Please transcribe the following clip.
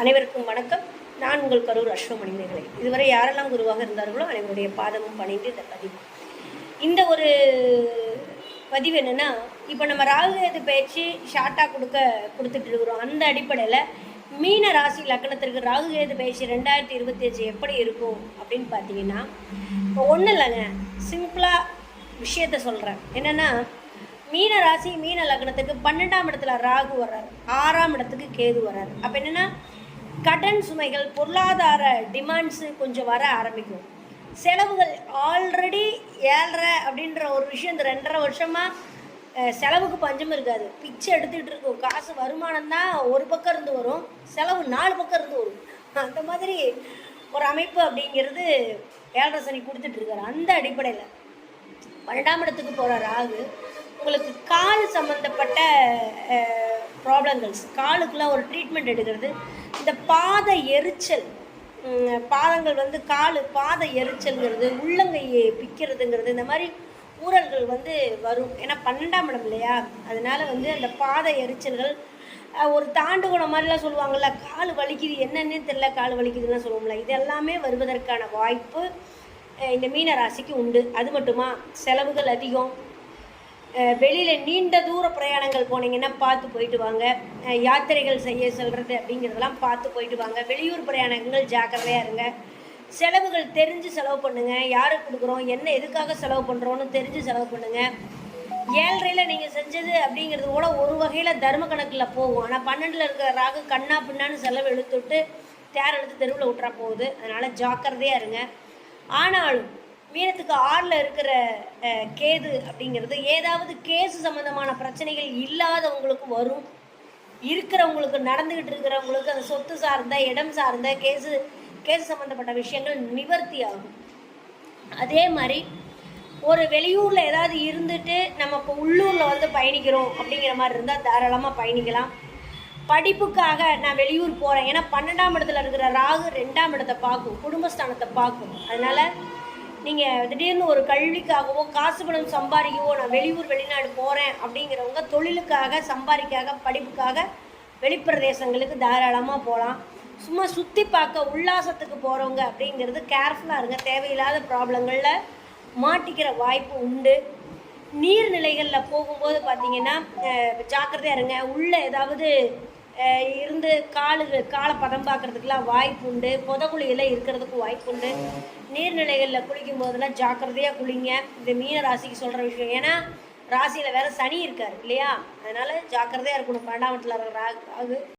அனைவருக்கும் வணக்கம். நான் உங்கள் கரூர் அஸ்வமணிமேகலை இதுவரை யாரெல்லாம் குருவாக இருந்தார்களோ அனைவருடைய பாதமும் பணிந்து இந்த பதிவு. இந்த ஒரு பதிவு என்னென்னா இப்போ நம்ம ராகுகேது பேச்சு ஷார்ட்டாக கொடுக்க கொடுத்துட்டு இருக்கிறோம். அந்த அடிப்படையில் மீன ராசி லக்னத்திற்கு ராகுகேது பேச்சு ரெண்டாயிரத்தி இருபத்தி அஞ்சு எப்படி இருக்கும் அப்படின்னு பார்த்தீங்கன்னா இப்போ ஒன்றும் இல்லைங்க. சிம்பிளாக விஷயத்த சொல்கிறேன் என்னென்னா மீன ராசி மீன லக்னத்துக்கு பன்னெண்டாம் இடத்துல ராகு வர்றார். ஆறாம் இடத்துக்கு கேது வர்றார். அப்போ என்னென்னா கடன் சுமைகள் பொருளாதார டிமாண்ட்ஸு கொஞ்சம் வர ஆரம்பிக்கும். செலவுகள் ஆல்ரெடி ஏழ்ரை அப்படின்ற ஒரு விஷயம் இந்த ரெண்டரை வருஷமாக செலவுக்கு பஞ்சம் இருக்காது. பிச்சை எடுத்துகிட்டு இருக்கும். காசு வருமானம் தான் ஒரு பக்கம் இருந்து வரும். செலவு நாலு பக்கம் இருந்து வரும். அந்த மாதிரி ஒரு அமைப்பு அப்படிங்கிறது ஏழரை சனி கொடுத்துட்ருக்காரு அந்த அடிப்படையில் பன்னெண்டாம் இடத்துக்கு போகிற ராகு உங்களுக்கு கால் சம்மந்தப்பட்ட ப்ராப்ளங்கள்ஸ் காலுக்குலாம் ஒரு ட்ரீட்மெண்ட் எடுக்கிறது இந்த பாத எரிச்சல் பாதங்கள் வந்து கால் பாத எரிச்சல்ங்கிறது உள்ளங்கையை பிக்கிறதுங்கிறது இந்த மாதிரி ஊரல்கள் வந்து வரும். ஏன்னா பன்னெண்டாம் இடம் இல்லையா? அதனால் வந்து அந்த பாத எரிச்சல்கள் ஒரு தாண்டுகோணம் மாதிரிலாம் சொல்லுவாங்கள்ல கால் வலிக்குது என்னென்னு தெரியல கால் வலிக்குதுன்னு சொல்லுவோம்ல இது எல்லாமே வருவதற்கான வாய்ப்பு இந்த மீன ராசிக்கு உண்டு. அது மட்டுமா? செலவுகள் அதிகம் வெளியில் நீண்ட தூர பிரயாணங்கள் போனீங்கன்னா பார்த்து போயிட்டு வாங்க. யாத்திரைகள் செய்ய சொல்கிறது அப்படிங்கிறதெல்லாம் பார்த்து போயிட்டு வாங்க. வெளியூர் பிரயாணங்கள் ஜாக்கிரதையாக இருங்க. செலவுகள் தெரிஞ்சு செலவு பண்ணுங்கள் யாருக்கு கொடுக்குறோம்? என்ன எதுக்காக செலவு பண்ணுறோன்னு தெரிஞ்சு செலவு பண்ணுங்கள் ஏழரையில் நீங்கள் செஞ்சது அப்படிங்கிறது கூட ஒரு வகையில் தர்ம கணக்கில் போகும். ஆனால் பன்னெண்டில் இருக்கிற ராகு கண்ணா பின்னான்னு செலவு இழுத்துட்டு தேர் எடுத்து தெருவில் விட்டுறா போகுது. அதனால் ஜாக்கிரதையாக இருங்க. ஆனாலும் மீனத்துக்கு ஆறில் இருக்கிற கேது அப்படிங்கிறது ஏதாவது கேஸ் சம்மந்தமான பிரச்சனைகள் இல்லாதவங்களுக்கு வரும். இருக்கிறவங்களுக்கு நடந்துக்கிட்டு இருக்கிறவங்களுக்கு அந்த சொத்து சார்ந்த இடம் சார்ந்த கேஸு கேஸ் சம்மந்தப்பட்ட விஷயங்கள் நிவர்த்தி ஆகும். அதே மாதிரி ஒரு வெளியூரில் ஏதாவது இருந்துட்டு நம்ம இப்போ உள்ளூரில் வந்து பயணிக்கிறோம் அப்படிங்கிற மாதிரி இருந்தால் தாராளமாக பயணிக்கலாம். படிப்புக்காக நான் வெளியூர் போகிறேன் ஏன்னா பன்னெண்டாம் இடத்துல இருக்கிற ராகு ரெண்டாம் இடத்தை பார்க்கும் குடும்பஸ்தானத்தை பார்க்கும். அதனால் நீங்கள் திடீர்னு ஒரு கல்விக்காகவோ காசு பணம் சம்பாதிக்கவோ நான் வெளியூர் வெளிநாடு போகிறேன் அப்படிங்கிறவங்க தொழிலுக்காக சம்பாதிக்காக படிப்புக்காக வெளிப்பிரதேசங்களுக்கு தாராளமாக போகலாம் சும்மா சுற்றி பார்க்க உல்லாசத்துக்கு போகிறவங்க அப்படிங்கிறது கேர்ஃபுல்லாக இருங்க. தேவையில்லாத ப்ராப்ளங்களில் மாட்டிக்கிற வாய்ப்பு உண்டு. நீர்நிலைகளில் போகும்போது பார்த்தீங்கன்னா ஜாக்கிரதையாக இருங்க. உள்ளே ஏதாவது இருந்து காலு காலை பதம் பார்க்கறதுக்குலாம் வாய்ப்பு உண்டு. புதகுழியில் இருக்கிறதுக்கு வாய்ப்பு உண்டு. நீர்நிலைகளில் குளிக்கும் போதெல்லாம் ஜாக்கிரதையாக குளிங்க. இந்த மீன ராசிக்கு சொல்கிற விஷயம். ஏன்னா ராசியில் வேறு சனி இருக்கார் இல்லையா? அதனால் ஜாக்கிரதையாக இருக்கணும். பன்னெண்டாம் வீட்டில் இருக்கிற ராகு.